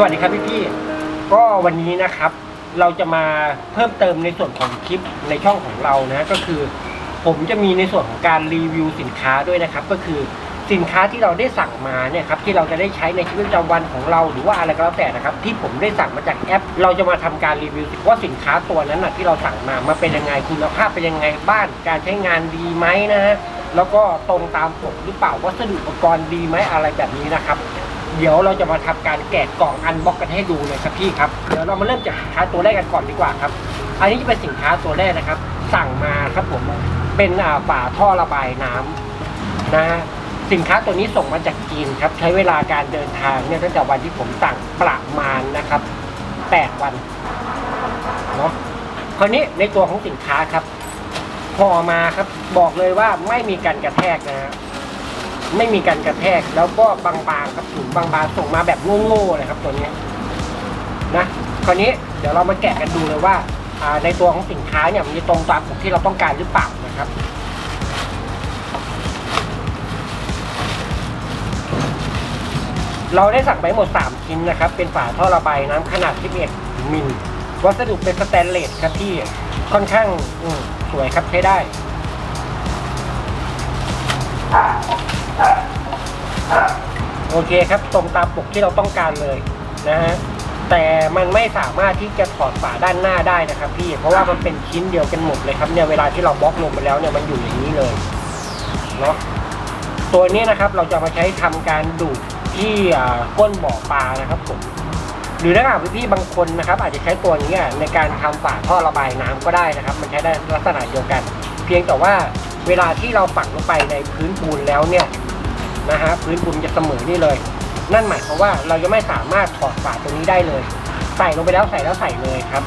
สวัสดีครับพี่พี่ก็วันนี้นะครับ เราจะมาเพิ่มเติมในส่วนของคลิปในช่องของเรานะก็คือ ผมจะมีในส่วนของการรีวิวสินค้าด้วยนะครับ ก็คือสินค้าที่เราได้สั่งมาเนี่ยครับที่เราจะได้ใช้ในชีวิตประจำวันของเราหรือว่าอะไรก็แล้วแต่นะครับ ที่ผมได้สั่งมาจากแอป เราจะมาทำการรีวิวว่าสินค้าตัวนั้นนะที่เราสั่งมามาเป็นยังไงคุณภาพเป็นยังไงบ้าน การใช้งานดีไหมนะฮะแล้วก็ตรงตามปกหรือเปล่าวัสดุอุปกรณ์ดีไหมอะไรแบบนี้นะครับ เดี๋ยวเราจะมาทำการแกะกล่องอันบ็อกกันให้ดูเลยครับพี่ครับเดี๋ยวเรามาเริ่มจากสินค้าตัวแรกกันก่อนดีกว่าครับ อันนี้จะเป็นสินค้าตัวแรกนะครับ สั่งมาครับผมเป็นฝาท่อระบายน้ำนะฮะสินค้าตัวนี้ส่งมาจากจีนครับ ใช้เวลาการเดินทางเนี่ยตั้งแต่วันที่ผมสั่งประมาณนะครับ8วันเนาะคราวนี้ในตัวของสินค้าครับพอมาครับบอกเลยว่าไม่มีการกระแทกนะฮะ ไม่มีการกระแทกแล้วก็บางๆครับถุงบางๆส่งมาแบบโง่ๆเลยครับตัวนี้นะคราวนี้เดี๋ยวเรามาแกะกันดูเลยว่าในตัวของสินค้าเนี่ยมันจะตรงตามปกที่เราต้องการหรือเปล่านะครับเราได้สั่งไปหมด 3 ชิ้นนะครับ เป็นฝาท่อระบายน้ำขนาด 11 มิล วัสดุเป็นสแตนเลสครับที่ค่อนข้างสวยครับใช้ได้ โอเคครับตรงตามปกที่เราต้องการเลยนะฮะแต่มันไม่สามารถที่จะถอดฝาด้านหน้าได้นะครับพี่เพราะว่ามันเป็นชิ้นเดียวกันหมดเลยครับเนี่ยเวลาที่เราบล็อกลงไปแล้วเนี่ยมันอยู่อย่างนี้เลยเนาะตัวนี้นะครับเราจะมาใช้ทำการดูดที่ก้นบ่อปลานะครับผมหรือถ้าหากพี่บางคนนะครับ อาจจะใช้ตัวนี้ในการทำฝาท่อระบายน้ำก็ได้นะครับ มันใช้ได้ลักษณะเดียวกัน เพียงแต่ว่าเวลาที่เราปักลงไปในพื้นปูนแล้วเนี่ย นะฮะพื้นปูนจะเสมอนี่เลย นั่นหมายความว่าเราจะไม่สามารถถอดฝาตัวนี้ได้เลย ใส่ลงไปแล้วใส่แล้วใส่เลยครับ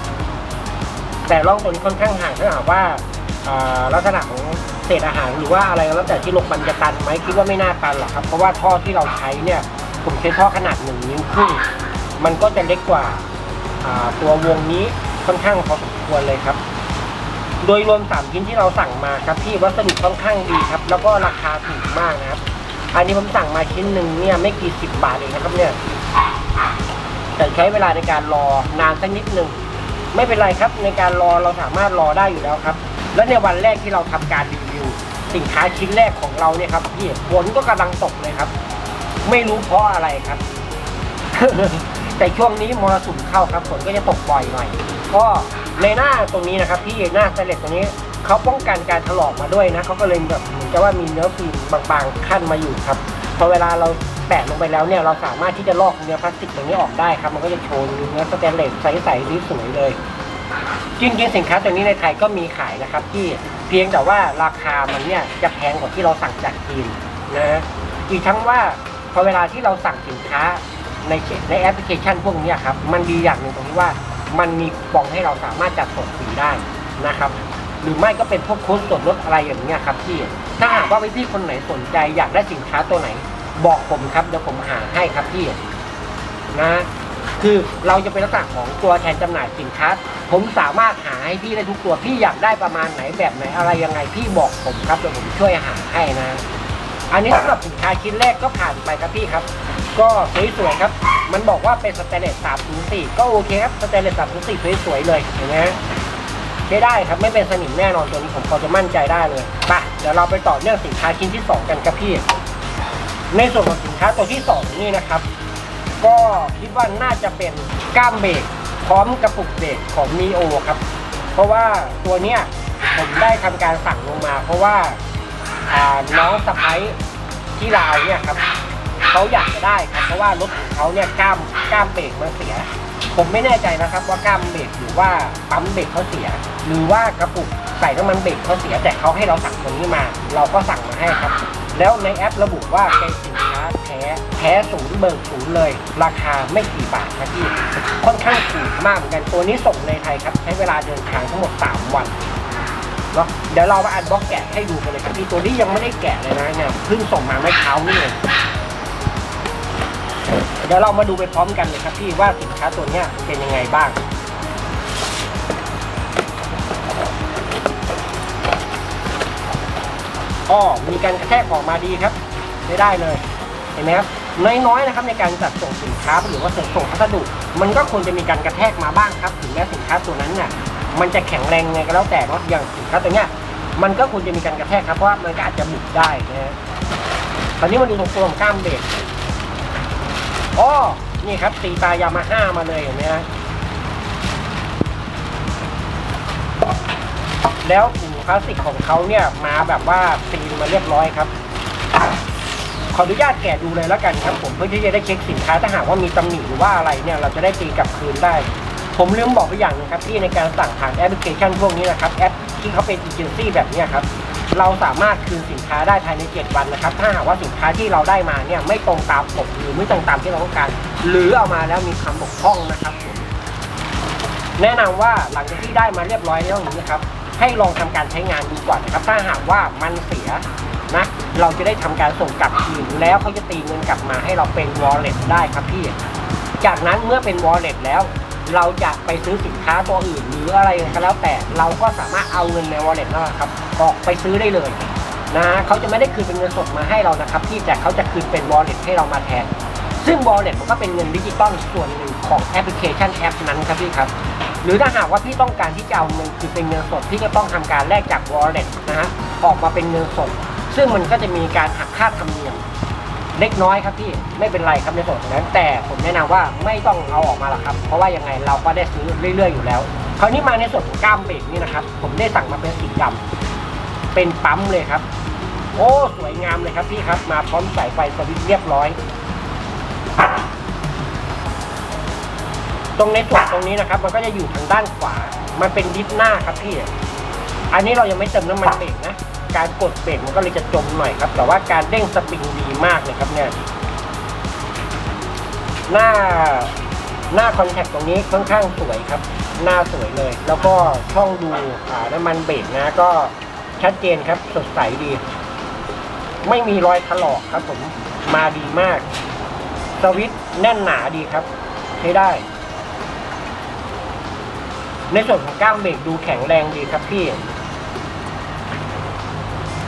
แต่ร่องตัวนี้ค่อนข้างห่างถ้าหากว่าลักษณะของเศษอาหารหรือว่าอะไรก็แล้วแต่ที่ลงมันจะตันไหมคิดว่าไม่น่าตันหรอกครับ เพราะว่าท่อที่เราใช้เนี่ยผมใช้ท่อขนาดหนึ่งนิ้วครึ่งมันก็จะเล็กกว่าตัววงนี้ค่อนข้างพอสมควรเลยครับ โดยรวมสามชิ้นที่เราสั่งมาครับพี่วัสดุค่อนข้างดีครับ แล้วก็ราคาถูกมากนะครับ อันนี้ผมสั่งมาชิ้นหนึ่งเนี่ยไม่กี่สิบบาทเองนะครับเนี่ย แต่ใช้เวลาในการรอนานสักนิดหนึ่งไม่เป็นไรครับในการรอเราสามารถรอได้อยู่แล้วครับ แล้วในวันแรกที่เราทำการรีวิว สินค้าชิ้นแรกของเราเนี่ยครับพี่ฝนก็กำลังตกเลยครับ ไม่รู้เพราะอะไรครับ แต่ช่วงนี้มรสุมเข้าครับฝนก็จะตกบ่อยหน่อยก็ในหน้าตรงนี้นะครับพี่หน้าสเลตตรงนี้ เขาป้องกันการถลอกมาด้วยนะเขาก็เลยแบบเหมือนกับว่ามีเนื้อฟิล์มบางๆขั้นมาอยู่ครับพอเวลาเราแปะลงไปแล้วเนี่ยเราสามารถที่จะลอกเนื้อพลาสติกตรงนี้ออกได้ครับ มันก็จะโชว์เนื้อสแตนเลสใสๆสวยๆเลยจริงๆสินค้าตัวนี้ในไทยก็มีขายนะครับที่เพียงแต่ว่าราคามันเนี่ยจะแพงกว่าที่เราสั่งจากจีนนะอีกทั้งว่าพอเวลาที่เราสั่งสินค้าในในแอปพลิเคชันพวกนี้ครับมันดีอย่างหนึ่งตรงที่ว่ามันมีปองให้เราสามารถจัดส่งฟรีได้นะครับ หรือไม่ก็เป็นพวกโค้ดส่วนลดอะไรอย่างเงี้ยครับพี่ ถ้าหากว่าพี่คนไหนสนใจอยากได้สินค้าตัวไหน บอกผมครับเดี๋ยวผมหาให้ครับพี่นะ คือเราจะเป็นลักษณะของตัวแทนจำหน่ายสินค้า ผมสามารถหาให้พี่ได้ทุกตัวพี่อยากได้ประมาณไหนแบบไหนอะไรยังไงพี่บอกผมครับเดี๋ยวผมช่วยหาให้นะ อันนี้สำหรับสินค้าชิ้นแรกก็ผ่านไปครับพี่ครับ ก็สวยๆครับ มันบอกว่าเป็นสแตนเลส304ก็โอเคครับสแตนเลส304สวยๆเลยเห็นไหม ใช้ได้ครับไม่เป็นสนิมแน่นอนตัวนี้ผมพอจะมั่นใจได้เลยไปเดี๋ยวเราไปต่อเนื่องสินค้าชิ้นที่สองกันครับพี่ในส่วนของสินค้าตัวที่สองนี่นะครับ ก็คิดว่าน่าจะเป็นก้ามเบรกพร้อมกระปุกเบรกของมีโอครับ เพราะว่าตัวเนี้ยผมได้ทำการสั่งลงมา เพราะว่าอ่าน้องสะพ้ายที่ลาวเนี่ยครับเขาอยากจะได้ครับเพราะว่ารถของเขาเนี่ยก้ามก้ามเบรกมันเสีย ผมไม่แน่ใจนะครับว่าก้ามเบรกหรือว่าปั๊มเบรกเขาเสีย หรือว่ากระปุกใส่น้ำมันเบรกเขาเสียแต่เขาให้เราสั่งตัวนี้มา เราก็สั่งมาให้ครับ แล้วในแอประบุว่าเป็นสินค้าแท้แท้ศูนย์เบิกศูนย์เลย ราคาไม่กี่บาทครับพี่ค่อนข้างถูกมากเหมือนกันตัวนี้ส่งในไทยครับ ใช้เวลาเดินทางทั้งหมด 3 วันเนาะเดี๋ยวเรามาอันบ็อกแกะให้ดูกันเลยครับพี่ตัวนี้ยังไม่ได้แกะเลยนะเนี่ยเพิ่งส่งมาเมื่อเช้านี่เอง ดี๋ยวเรามาดูไปพร้อมกันเลยครับพี่ว่าสินค้าตัวนี้เป็นยังไงบ้างอ๋อมีการกระแทกออกมาดีครับไม่ได้เลยเห็นไหมครับน้อยๆนะครับในการจัดส่งสินค้าหรือว่าส่งส่งพัสดุมันก็ควรจะมีการกระแทกมาบ้างครับถึงแม้สินค้าตัวนั้นน่ะมันจะแข็งแรงไงก็แล้วแต่เนาะอย่างสินค้าตัวเนี้ยมันก็ควรจะมีการกระแทกครับเพราะว่ามันก็อาจจะบุบได้นะฮะตอนนี้มาดูตรงตัวของกล้ามเบรกอ๋อ นี่ครับตีตายามาฮ่ามาเลยเห็นไหมฮะแล้วถุงพลาสติกของเขาเนี่ยมาแบบว่าซีนมาเรียบร้อยครับ ขออนุญาตแกะดูเลยแล้วกันครับผมเพื่อที่จะได้เช็คสินค้าถ้าหากว่ามีตำหนิหรือว่าอะไรเนี่ยเราจะได้ตีกลับคืนได้ ผมลืมบอกไปอย่างหนึงครับที่ในการสั่งผ่านแอปพลิเคชันพวกนี้นะครับแอปที่เขาเป็นเอเจนซี่แบบนี้ครับ เราสามารถคืนสินค้าได้ภายใน 7 วันนะครับ ถ้าหากว่าสินค้าที่เราได้มาเนี่ยไม่ตรงตามปกหรือไม่ตรงตามที่เราต้องการ หรือเอามาแล้วมีคำบกพร่องนะครับผมแนะนำว่าหลังจากที่ได้มาเรียบร้อยแล้วนี้นะครับ ให้ลองทำการใช้งานดูก่อนนะครับ ถ้าหากว่ามันเสียนะเราจะได้ทำการส่งกลับคืนแล้วเขาจะตีเงินกลับมาให้เราเป็น wallet ได้ครับพี่ จากนั้นเมื่อเป็น wallet แล้ว เราจะไปซื้อสินค้าตัวอื่นหรืออะไรก็แล้วแต่เราก็สามารถเอาเงินใน wallet นั่นแหละครับออกไปซื้อได้เลยนะเขาจะไม่ได้คืนเป็นเงินสดมาให้เรานะครับพี่แต่เขาจะคืนเป็น wallet ให้เรามาแทน ซึ่ง wallet มันก็เป็นเงินดิจิตอลส่วนหนึ่งของแอปพลิเคชันแอปนั้นครับพี่ครับหรือถ้าหากว่าพี่ต้องการที่จะเอาเงินคือเป็นเงินสดพี่ก็ต้องทำการแลกจาก wallet นะฮะออกมาเป็นเงินสด ซึ่งมันก็จะมีการหักค่าธรรมเนียม เล็กน้อยครับพี่ไม่เป็นไรครับในส่วนของนั้น แต่ผมแนะนำว่าไม่ต้องเอาออกมาหรอกครับ เพราะว่ายังไงเราก็ได้ซื้อเรื่อย ๆ อยู่แล้ว คราวนี้มาในส่วนของกล้ามเบรกนี่นะครับ ผมได้สั่งมาเป็นสีดำเป็นปั๊มเลยครับ โอ้สวยงามเลยครับพี่ครับ มาพร้อมสายไฟสวิตช์เรียบร้อย ตรงในส่วนตรงนี้นะครับ มันก็จะอยู่ทางด้านขวา มันเป็นดิสหน้าครับพี่ อันนี้เรายังไม่เติมน้ำมันเบรกนะ การกดเบรกมันก็เลยจะจมหน่อยครับ แต่ว่าการเด้งสปริงดีมากเลยครับเนี่ยหน้าหน้าคอนแทคตรงนี้ค่อนข้างสวยครับ หน้าสวยเลย แล้วก็ช่องดูน้ำมันเบรกนะก็ชัดเจนครับสดใสดี ไม่มีรอยถลอกครับผมมาดีมาก สวิตช์แน่นหนาดีครับใช้ได้ ในส่วนของก้ามเบรกดูแข็งแรงดีครับพี่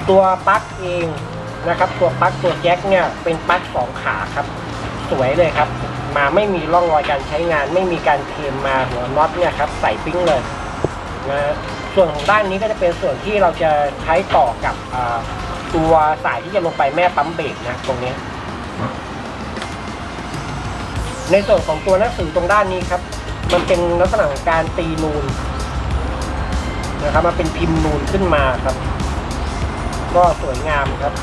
ตัวปลั๊กเองนะครับ ตัวปลั๊กตัวแจ็คเนี่ยเป็นปลั๊กสองขาครับ สวยเลยครับ มาไม่มีร่องรอยการใช้งาน ไม่มีการเคลมมาหัวน็อตเนี่ยครับใส่ปิ้งเลยนะส่วนของด้านนี้ก็จะเป็นส่วนที่เราจะใช้ต่อกับตัวสายที่จะลงไปแม่ปั๊มเบรกนะตรงนี้ในส่วนของตัวหนังสือตรงด้านนี้ครับ มันเป็นลักษณะของการตีนูนนะครับมาเป็นพิมพ์นูนขึ้นมาครับ ก็สวยงามครับ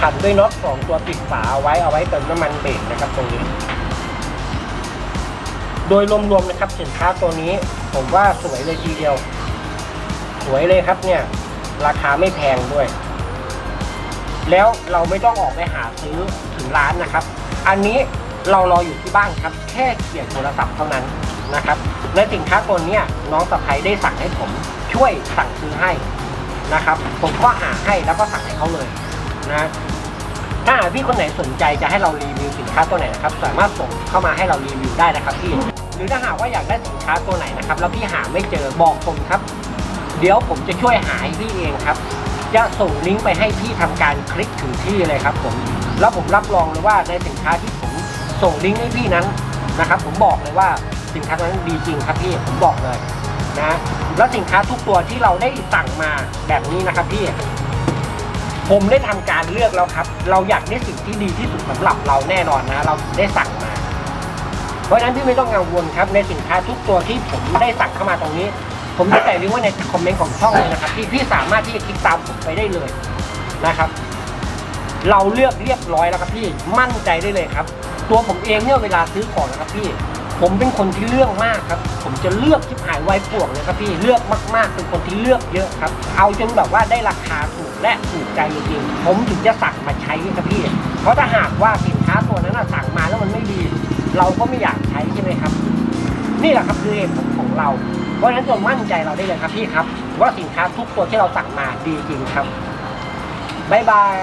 ขันด้วยน็อตสองตัวปิดฝาไว้เอาไว้เติมน้ำมันเบรกนะครับตรงนี้ โดยรวมๆนะครับสินค้าตัวนี้ ผมว่าสวยเลยทีเดียว สวยเลยครับเนี่ย ราคาไม่แพงด้วย แล้วเราไม่ต้องออกไปหาซื้อถึงร้านนะครับ อันนี้เรารออยู่ที่บ้านครับ แค่เขียนโทรศัพท์เท่านั้นนะครับในสินค้าตัวนี้น้องสะพ้ยได้สั่งให้ผมช่วยสั่งซื้อให้ นะครับ ผมก็หาให้แล้วก็สั่งให้เขาเลยนะถ้าพี่คนไหนสนใจจะให้เรารีวิวสินค้าตัวไหนนะครับ สามารถส่งเข้ามาให้เรารีวิวได้นะครับพี่ หรือถ้าหากว่าอยากได้สินค้าตัวไหนนะครับ แล้วพี่หาไม่เจอบอกผมครับ เดี๋ยวผมจะช่วยหาให้พี่เองครับ จะส่งลิงก์ไปให้พี่ทำการคลิกถึงที่เลยครับผม แล้วผมรับรองเลยว่าในสินค้าที่ผมส่งลิงก์ให้พี่นั้นนะครับ ผมบอกเลยว่าสินค้าตัวนั้นดีจริงครับพี่ ผมบอกเลย นะแล้วสินค้าทุกตัวที่เราได้สั่งมาแบบนี้นะครับพี่ผมได้ทำการเลือกแล้วครับ เราอยากได้สิ่งที่ดีที่สุดสำหรับเราแน่นอนนะ เราได้สั่งมา เพราะฉะนั้นพี่ไม่ต้องกังวลครับ ในสินค้าทุกตัวที่ผมได้สั่งเข้ามาตรงนี้ ผมจะใส่ลิงก์ไว้ในคอมเมนต์ของช่องเลยนะครับที่พี่สามารถที่จะคลิกตามผมไปได้เลยนะครับ เราเลือกเรียบร้อยแล้วครับพี่มั่นใจได้เลยครับ ตัวผมเองเนี่ยเวลาซื้อของนะครับพี่ ผมเป็นคนที่เลือกมากครับ ผมจะเลือกชิบหายไวป่วงเลยครับพี่เลือกมากๆ เป็นคนที่เลือกเยอะครับ เอาจนแบบว่าได้ราคาถูกและถูกใจจริงๆผมถึงจะสั่งมาใช้ครับพี่ เพราะถ้าหากว่าสินค้าตัวนั้นสั่งมาแล้วมันไม่ดี เราก็ไม่อยากใช้ใช่ไหมครับ นี่แหละครับคือเหตุผลของเรา เพราะฉะนั้นจงมั่นใจเราได้เลยครับพี่ครับ ว่าสินค้าทุกตัวที่เราสั่งมาดีจริงครับบ๊ายบาย